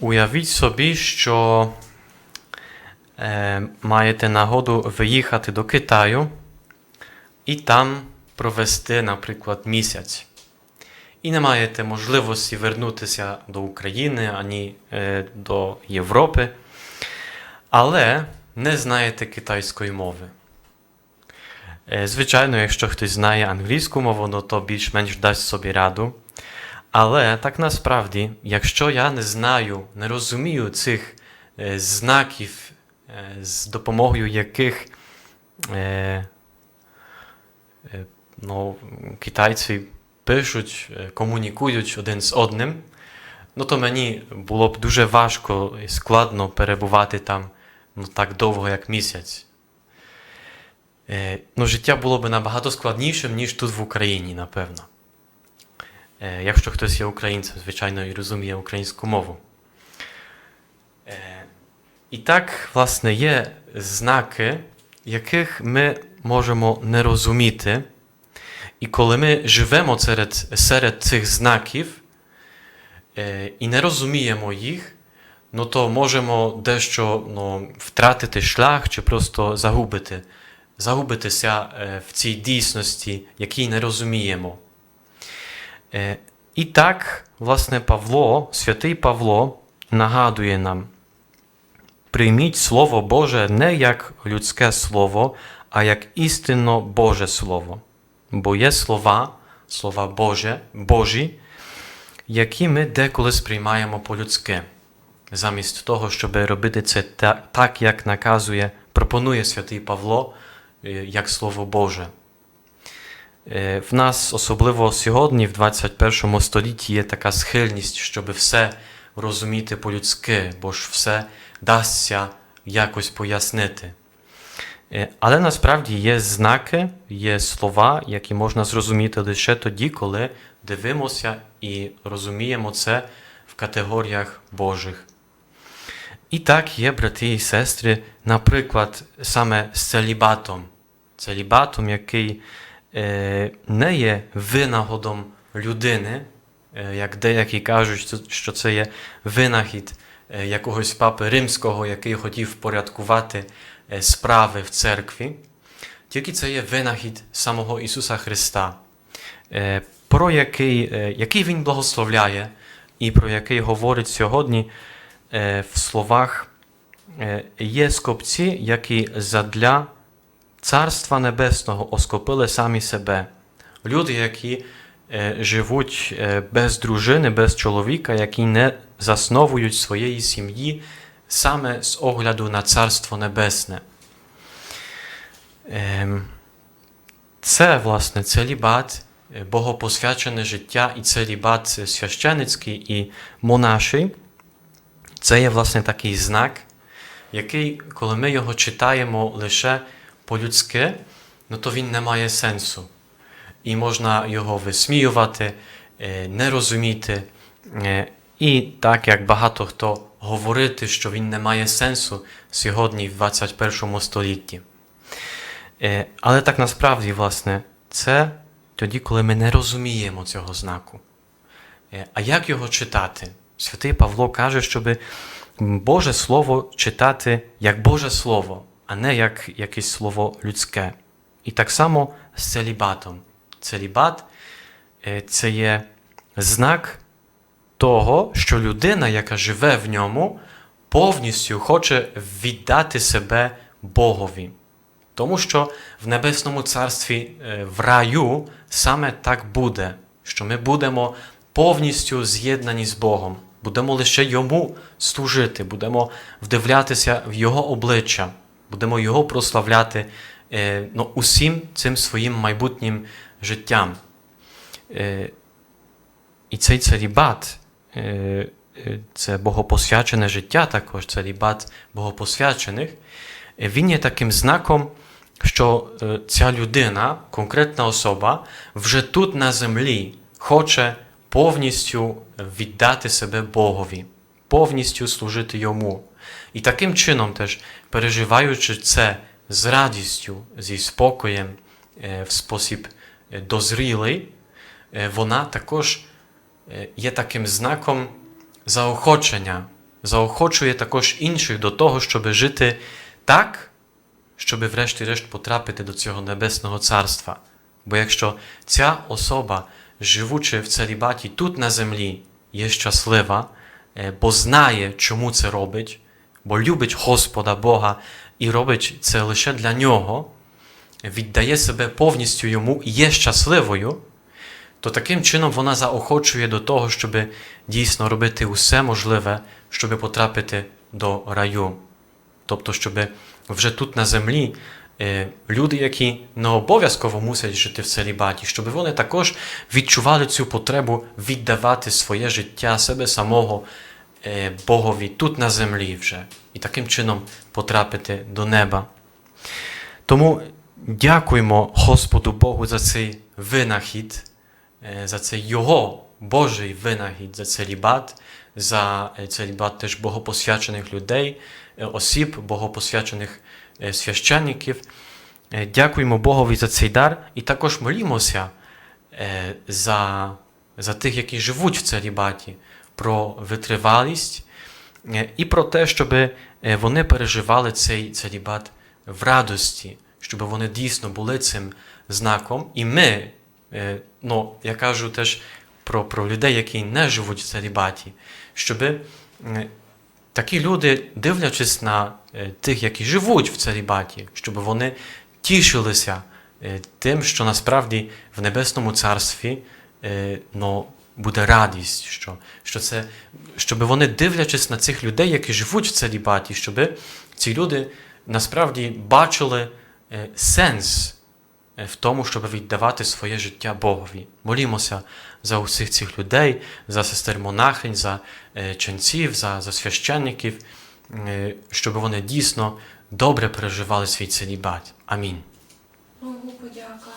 Уявіть собі, що е, маєте нагоду виїхати до Китаю і там провести, наприклад, місяць. І не маєте можливості вернутися до України ані е, до Європи, але не знаєте китайської мови. Е, Звичайно, якщо хтось знає англійську мову, ну, то більш-менш дасть собі раду. Але так насправді, якщо я не знаю, не розумію цих е, знаків, е, з допомогою яких е, ну, китайці пишуть, комунікують один з одним, ну то мені було б дуже важко і складно перебувати там ну, так довго, як місяць. Ну, життя було б набагато складнішим, ніж тут в Україні, напевно. Е, Якщо хтось є українцем, звичайно, і розуміє українську мову. Е, І так, власне, є знаки, яких ми можемо не розуміти. І коли ми живемо серед, серед цих знаків е, і не розуміємо їх, ну то можемо дещо ну, втратити шлях чи просто загубити, загубитися в цій дійсності, якій не розуміємо. Е, І так, власне, Павло, святий Павло, нагадує нам: прийміть Слово Боже не як людське слово, а як істинно Боже Слово. Бо є слова, слова Боже, Божі, які ми деколи сприймаємо по-людськи, замість того, щоб робити це так, як наказує, пропонує святий Павло, е, як Слово Боже. Е, В нас, особливо сьогодні, в 21 столітті, є така схильність, щоб все розуміти по-людськи, бо ж все дасться якось пояснити. Е, Але насправді є знаки, є слова, які можна зрозуміти лише тоді, коли дивимося і розуміємо це в категоріях Божих. І так є, брати і сестри, наприклад, саме з целібатом. Целібатом, який не є винагодом людини, е, як деякі кажуть, що- це є винахід е, якогось папи римського, який хотів впорядкувати е, справи в церкві. Тільки це є винахід самого Ісуса Христа, е, про який, е, який Він благословляє і про який говорить сьогодні е, в словах е, є скопці, які задля Царства Небесного оскопили самі себе. Люди, які е, живуть е, без дружини, без чоловіка, які не засновують своєї сім'ї саме з огляду на Царство Небесне. Ем, Це, власне, целібат, е, богопосвячене життя і целібат священицький і монаший. Це є, власне, такий знак, який, коли ми його читаємо лише по-людськи, ну то він не має сенсу. І можна його висміювати, е, не розуміти. е, І так як багато хто говорити, що він не має сенсу сьогодні в 21 столітті. Е, Але так насправді, власне, це тоді, коли ми не розуміємо цього знаку. А як його читати? Святий Павло каже, щоб Боже Слово читати як Боже Слово, а не як якесь слово людське. І так само з целібатом. Целібат е, це є знак того, що людина, яка живе в ньому, повністю хоче віддати себе Богові. Тому що в Небесному Царстві е, в раю саме так буде, що ми будемо повністю з'єднані з Богом, будемо лише Йому служити, будемо вдивлятися в Його обличчя, будемо Його прославляти е, ну, усім цим своїм майбутнім життям. Е, І цей целібат, е, це богопосвячене життя також, целібат богопосвячених, він є таким знаком, що ця людина, конкретна особа, вже тут на землі хоче повністю віддати себе Богові, повністю служити йому. І таким чином, теж, переживаючи це з радістю, зі спокоєм, е, в спосіб е, дозрілий, е, вона також є таким знаком заохочення заохочує також інших до того, щоб жити так, щоб врешті-решт потрапити до цього небесного царства. Бо якщо ця особа, живучи в целібаті тут на землі, є щаслива, бо знає, чому це робить, бо любить Господа Бога і робить це лише для нього, віддає себе повністю йому і є щасливою, то таким чином вона заохочує до того, щоб дійсно робити усе можливе, щоб потрапити до раю. Тобто, щоб вже тут на землі е, люди, які не обов'язково мусять жити в целібаті, щоб вони також відчували цю потребу віддавати своє життя себе самого Богові тут на землі вже, і таким чином потрапити до неба. Тому дякуємо Господу Богу за цей винахід, е, за цей Його Божий винахід, за целібат, за е, целібат теж богопосвячених людей, е, осіб, богопосвячених е, священників. Е, Дякуємо Богові за цей дар і також молімося е, за, за тих, які живуть в целібаті, про витривалість е, і про те, щоб е, вони переживали цей целібат в радості, щоб вони дійсно були цим знаком. І ми, е, ну, я кажу теж про, про людей, які не живуть в целібаті, щоб такі люди, дивлячись на тих, які живуть в целібаті, щоб вони тішилися тим, що насправді в Небесному Царстві ну, буде радість, що, що це, щоб вони, дивлячись на цих людей, які живуть в целібаті, щоб ці люди насправді бачили е, сенс е, в тому, щоб віддавати своє життя Богові. Молімося за усіх цих людей, за сестер монахинь, за е, ченців, за, за священників, щоб вони дійсно добре переживали свій целібат. Амінь. Богу подяка.